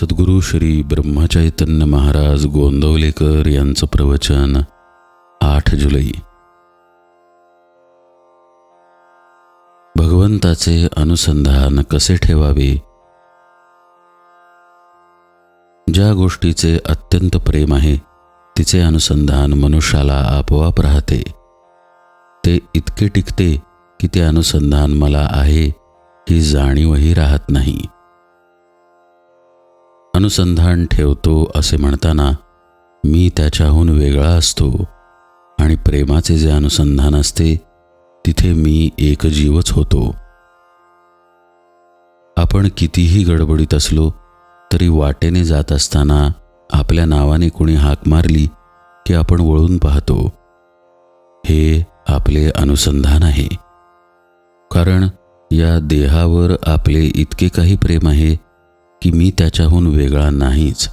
सद्गुरू श्री ब्रह्मचैतन्य महाराज गोंदवलेकर यांचं प्रवचन आठ जुलै. भगवंताचे अनुसंधान कसे ठेवावे? ज्या गोष्टीचे अत्यंत प्रेम आहे तिचे अनुसंधान मनुष्याला आपोआप राहते. ते इतके टिकते की ते अनुसंधान मला आहे ही जाणीवही राहत नाही. अनुसंधान ठेवतो असे म्हणताना मी त्याच्याहून वेगळा असतो आणि प्रेमाचे जे अनुसंधान असते तिथे मी एकजीवच होतो. आपण कितीही गडबडीत असलो तरी वाटेने जात असताना आपल्या नावाने कुणी हाक मारली की आपण वळून पाहतो. हे आपले अनुसंधान आहे. कारण या देहावर आपले इतके काही प्रेम आहे की मी त्याच्याहून वेगळा नाहीच.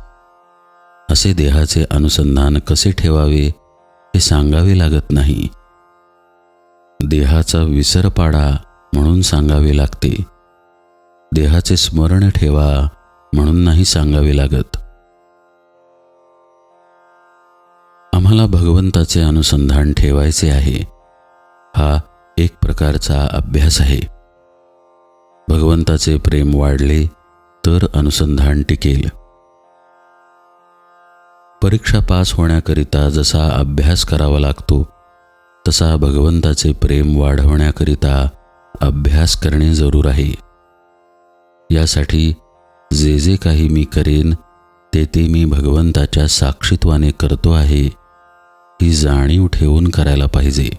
असे देहाचे अनुसंधान कसे ठेवावे हे सांगावे लागत नाही. देहाचा विसर पाडा म्हणून सांगावे लागते. देहाचे स्मरण ठेवा म्हणून नाही सांगावे लागत. आम्हाला भगवंताचे अनुसंधान ठेवायचे आहे. हा एक प्रकारचा अभ्यास आहे. भगवंताचे प्रेम वाढले तर अनुसंधान टिकेल. परीक्षा पास होण्याकरिता जसा अभ्यास करावा लागतो तसा भगवंताचे प्रेम वाढवण्याकरिता अभ्यास करणे जरूर आहे. यासाठी जे जे काही मी करेन ते ते मी भगवंताच्या साक्षीत्वाने करतो आहे ही जाणीव ठेवून करायला पाहिजे.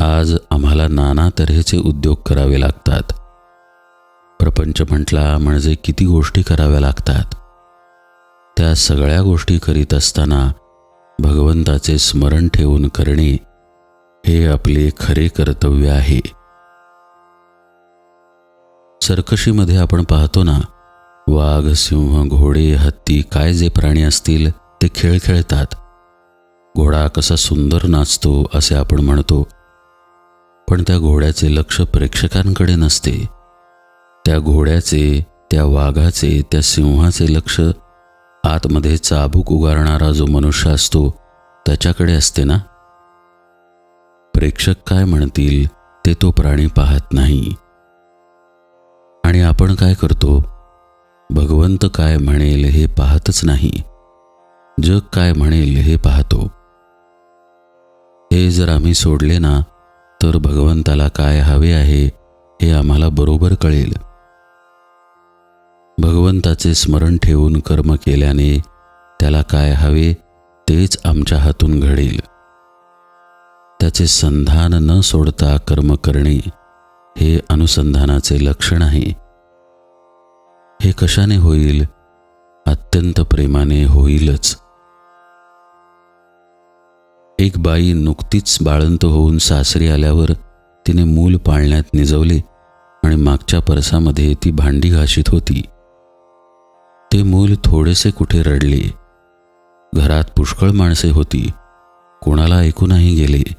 आज आम्हाला नाना तऱ्हेचे उद्योग करावे लागतात. प्रपंच म्हटला म्हणजे किती गोष्टी कराव्या लागतात. त्या सगळ्या गोष्टी करीत असताना भगवंताचे स्मरण ठेवून करणे हे आपले खरे कर्तव्य आहे. सर्कशीमध्ये आपण पाहतो ना वाघ सिंह घोडे हत्ती काय जे प्राणी असतील ते खेळ खेळतात. घोडा कसा सुंदर नाचतो असे आपण म्हणतो पण त्या घोड्याचे लक्ष प्रेक्षकांकडे नसते. त्या घोड्याचे त्या वाघाचे त्या सिंहाचे लक्ष आतमध्ये चाबूक उगारणारा जो मनुष्य असतो त्याच्याकडे असते ना? प्रेक्षक काय म्हणतील ते तो प्राणी पाहत नाही. आणि आपण काय करतो? भगवंत काय म्हणेल हे पाहतच नाही. जग काय म्हणेल हे पाहतो. हे जर आम्ही सोडले ना तर भगवंताला काय हवे आहे हे आम्हाला बरोबर कळेल. भगवंताचे स्मरण ठेवून कर्म केल्याने त्याला काय हवे तेच आमच्या हातून घडेल. त्याचे संधान न सोडता कर्म करणे हे अनुसंधानाचे लक्षण आहे. हे कशाने होईल? अत्यंत प्रेमाने होईलच. एक बाई नुकतीच बाळंत होऊन सासरी आल्यावर तिने मूल पाळण्यात निजवले आणि मागच्या परसामध्ये ती भांडी घाशीत होती. ते मूल थोडेसे कुठे रडले. घरात पुष्कळ माणसे होती. कोणाला ऐकूनही गेले.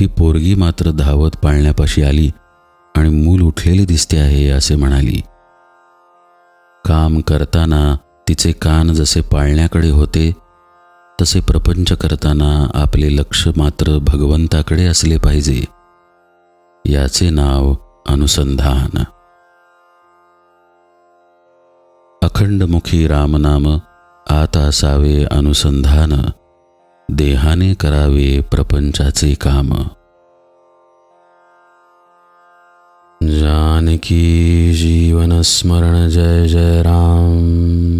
ती पोरगी मात्र धावत पाळण्यापाशी आली आणि मूल उठलेले दिसते आहे असे म्हणाली. काम करताना तिचे कान जसे पाळण्याकडे होते तसे प्रपंच करताना आपले लक्ष मात्र भगवंताकडे असले पाहिजे. याचे नाव अनुसंधान. अखंडमुखी रामनाम आता असावे अनुसंधान देहाने करावे प्रपंचाचे काम. जानकी जीवन स्मरण जय जय राम.